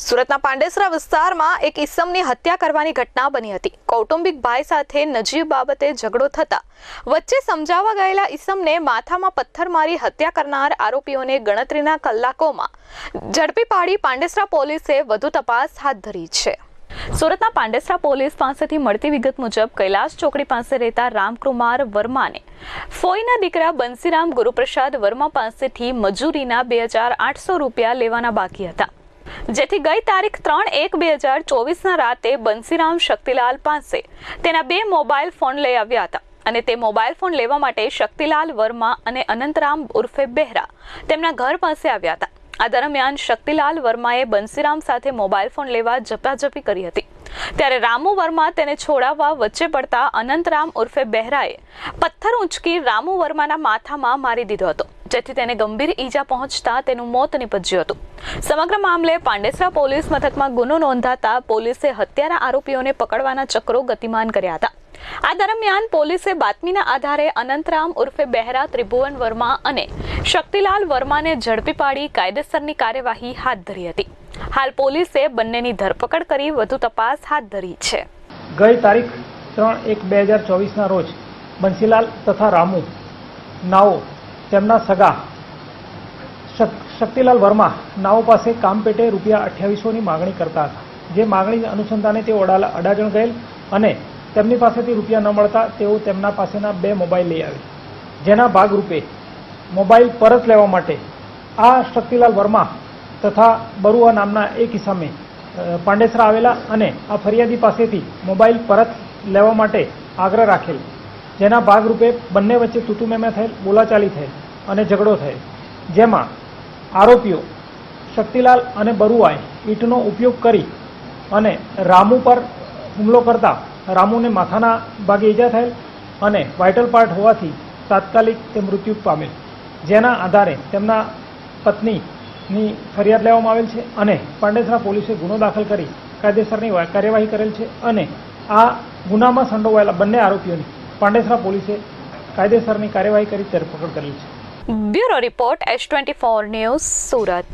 સુરતના પાંડેસરા વિસ્તારમાં એક ઈસમની હત્યા કરવાની ઘટના બની હતી. કૌટુંબિક ભાઈ સાથે નજીબ બાબતે ઝઘડો થતા વચ્ચે સમજાવવા ગયેલા ઈસમને માથામાં પથ્થર મારી હત્યા કરનાર આરોપીઓને ગણતરીના કલાકોમાં ઝડપી પાડી પાંડેસરા પોલીસે વધુ તપાસ હાથ ધરી છે. સુરતના પાંડેસરા પોલીસ પાસેથી મળતી વિગત મુજબ કૈલાસ ચોકડી પાસે રહેતા રામકુમાર વર્માને ફોઈના દીકરા બંસીરામ ગુરુપ્રસાદ વર્મા પાસેથી મજૂરીના બે હજાર આઠસો રૂપિયા લેવાના બાકી હતા. જેથી ગઈ તારીખ ત્રણ એક બે હજાર ચોવીસના રાતે બંસીરામ શક્તિલાલ પાસે તેના બે મોબાઈલ ફોન લઈ આવ્યા હતા અને તે મોબાઈલ ફોન લેવા માટે શક્તિલાલ વર્મા અને અનંતરામ ઉર્ફે બહેરા તેમના ઘર પાસે આવ્યા હતા. આ દરમિયાન શક્તિલાલ વર્માએ બંસીરામ સાથે મોબાઈલ ફોન લેવા ઝપાઝપી કરી હતી. ત્યારે રામુ વર્મા તેને છોડાવવા વચ્ચે પડતા અનંતરામ ઉર્ફે બહેરાએ પથ્થર ઉંચકી રામુ વર્માના માથામાં મારી દીધો હતો, જેથી તેને ગંભીર ઈજા પહોંચતા તેનું મોત નીપજ્યું હતું. સમગ્ર મામલે પાંડેસરા પોલીસ મથકમાં ગુનો નોંધાતા પોલીસે હત્યારા આરોપીઓને પકડવાના ચક્રો ગતિમાન કર્યા હતા. આ દરમિયાન પોલીસે બાતમીના આધારે અનંતરામ ઉર્ફે બહેરા, ત્રિભુવન વર્મા અને શક્તિલાલ વર્માને ઝડપી પાડી કાયદેસરની કાર્યવાહી હાથ ધરી હતી. હાલ પોલીસે બંનેની ધરપકડ કરી વધુ તપાસ હાથ ધરી છે. ગઈ તારીખ ત્રણ એક બે હજાર ચોવીસના રોજ બંસીલાલ તથા રામુ, નાઓ, તેમના સગા શક્તિલાલ વર્મા નાઓ પાસે કામ પેટે રૂપિયા અઠ્યાવીસોની માગણી કરતા હતા. જે માગણી અનુસંધાને તે અડા અડાજણ ગયેલ અને તેમની પાસેથી રૂપિયા ન મળતા તેઓ તેમના પાસેના બે મોબાઈલ લઈ આવી. જેના ભાગરૂપે મોબાઈલ પરત લેવા માટે આ શક્તિલાલ વર્મા તથા બરુઆ નામના એક ઇસમે પાંડેસરા આવેલા અને આ ફરિયાદી પાસેથી મોબાઈલ પરત લેવા માટે આગ્રહ રાખેલ. જેના ભાગરૂપે બંને વચ્ચે તૂતુમેમે થયેલ, બોલાચાલી થયેલ અને ઝઘડો થયેલ. જેમાં આરોપીઓ શક્તિલાલ અને બરુઆએ ઈંટનો ઉપયોગ કરી અને રામુ પર હુમલો કરતા રામુને માથાના ભાગે ઈજા થયેલ અને વાઇટલ પાર્ટ હોવાથી તાત્કાલિક તે મૃત્યુ પામેલ. જેના આધારે તેમના પત્નીની ફરિયાદ લેવામાં આવેલ છે અને પાંડેસરા પોલીસે ગુનો દાખલ કરી કાયદેસરની કાર્યવાહી કરેલ છે અને આ ગુનામાં સંડોવાયેલા બંને આરોપીઓની પાંડેસરા પોલીસે કાયદેસરની કાર્યવાહી કરી ધરપકડ કરેલ છે. Bureau report H twenty four news Surat.